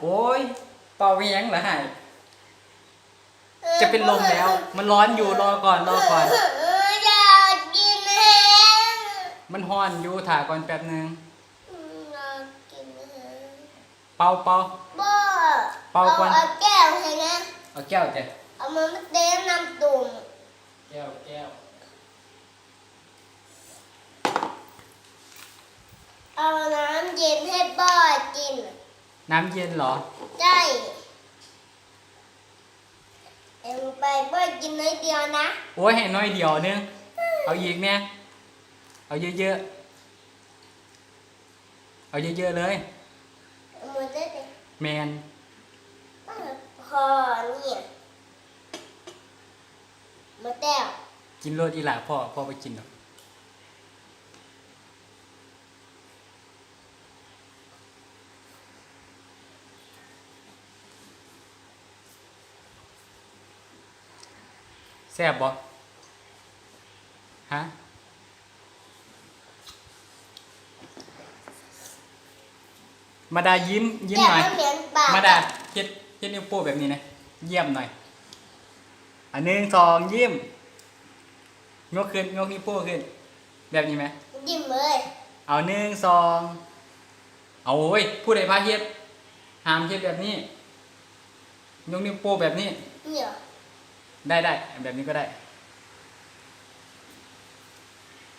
โอ้ยเป่าไปยังเหรอหายจะเป็นลมแล้ว มันร้อนอยู่รอก่อนรอก่อนเอออยากกินแฮมมันฮ้อนอยู่ถ่าก่อนแป๊บนึงอืมอยากกินแฮมเป่าเป่า บ่เป่าก่อน เอาแก้วให้นะ เอาแก้วจ้ะเอามาเต้นน้ำตุ่มแก้วแก้วเอาน้ำเย็นให้บ่อกิน น้ำเย็นเหรอ ใช่เอ็งไปบ่อกินน้อยเดียวนะ โอ้ยให้น้อยเดียวนึง เอาอีกเนี่ย เอาเยอะๆ เอาเยอะๆเลยเอามือได้เลยแมนพอเนี่ยมาแต้ว กินโรดอีหล่าพ่อพ่อไปกินหรอก แซ่บบ่ฮะมาดายิ้มยิ้มแก้วหน่อยมันเหม็นปากมาดาเฮ็ดเฮ็ดนิ้วโป้แบบนี้นะเยี่ยมหน่อย อันหนึ่งสองยิ้มยกขึ้นยกนิ้วโป้ขึ้น แบบนี้ไหมยิ้มเลยเอาหนึ่งสองเอาโอ้ยผู้ใดพาเฮ็ดห้ามเฮ็ดแบบนี้ยกนิ้วโป้แบบนี้เนี่ย ได้ได้แบบนี้ก็ได้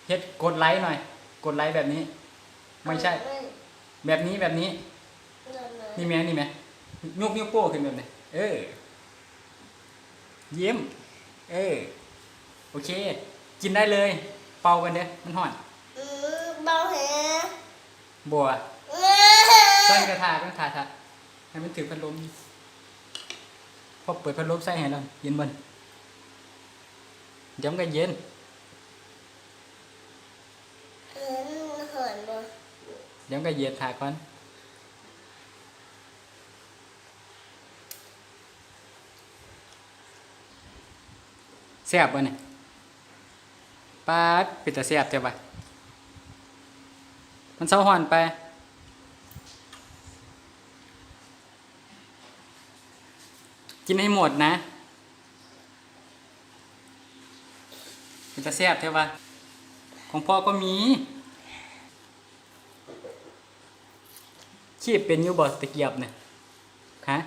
เฮ็ดกดไลค์หน่อย กดไลค์แบบนี้ ไม่ใช่ แบบนี้แบบนี้ นี่ไหมนี่ไหมยกนิ้วโป้ขึ้นแบบนี้เออยิ้ม เออโอเค กินได้เลย เป่ากันเด้อมันห่อนอืมเบาแฮะบัวเอใส่อกระทะต้องทาทะให้มันถือพัดลมพอเปิดพัดลมใส่ให้เราเย็นบนเดี๋ ยวมันเย็นเออเหินเยวมันก็เย็นทาก่อนแซ่บบ่เนี่ยปาดปิดแต่แซ่บเจ้าบ่ะมันเศร้าหอนไปกินให้หมดนะ มันจะแซ่บเท่าปะของพ่อก็มีขีบเป็นอยูบอตะเกียบเนี่ยฮะ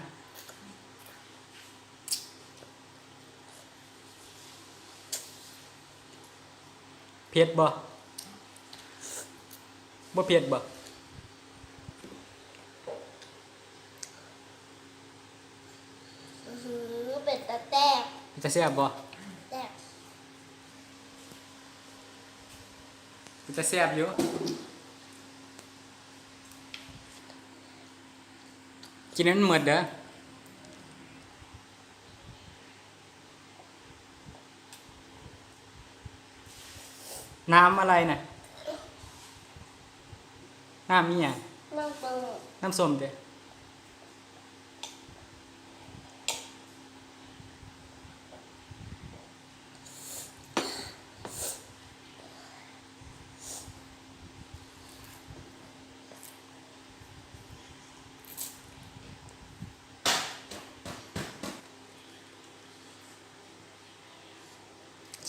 เผ็ดบ่บ่เผ็ดบ่อื้อหือเป็ดตะแตกมันจะแซ่บบ่ แตก มันจะแซ่บอยู่กินนั้นหมดเด้อน้ำอะไรน่ะน้ำมีหยังน้ำปลาน้ำส้มเด้อ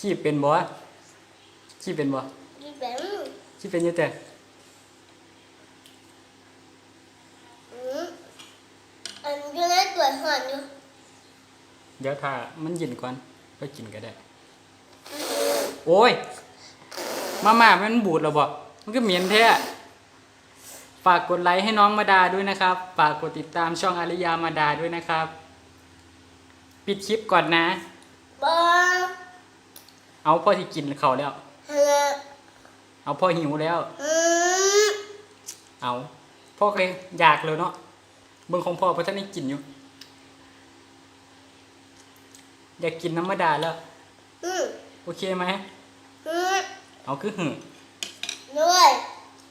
ขี้เป็นบ่ขี้เป็นบ่ที่เป็นขี้เป็นอยู่แต่อืมอันอยู่ในตัวหอนอยู่เดี๋ยวถ้ามันเย็นก่อนไปกินก็ได้ โอ้ย มาม่ามันบูดแล้วบ่มันก็เหม็นแท้ฝากกดไลค์ให้น้องมาดาด้วยนะครับ ฝากกดติดตามช่องอาริยามาดาด้วยนะครับ ปิดคลิปก่อนนะบ่ เอาพ่อที่กินเขาวแล้วเหือเอาพ่อหิวแล้วอืมเอาพ่อก็เลยอยากเลยเนาะเบิ่งของพ่อเพราะท่านได้กินอยู่ อยากกินน้ำมาดาแล้วอืมโอเคไหมอืมเอาคือหึด้วย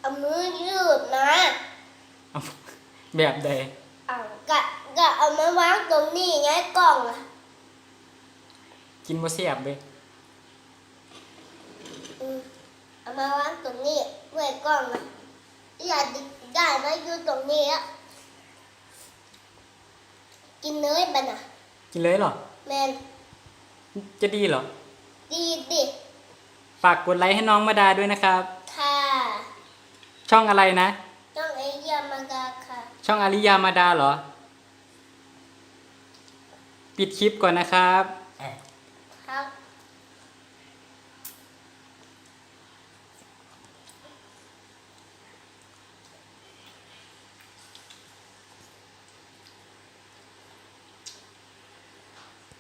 เอามือยืดนะเอาแบบใดเอากะกะเอามาวางตรงนี้ไงกล่องอะกินบ่แซ่บเด้อืมเอามาวางตรง นี้ไว้กล่องอะอย่าดิได้ไหมอยู่ตรงนี้อะกินเนยบันอะกินเลยเหรอ แมนจะดีเหรอ ดีดิฝากกดไลค์ให้น้องมาดาด้วยนะครับ ค่ะช่องอะไรนะ ต้องไอ้ยามากาค่ะ ช่องอาริยามาดาเหรอ ปิดคลิปก่อนนะครับ ครับ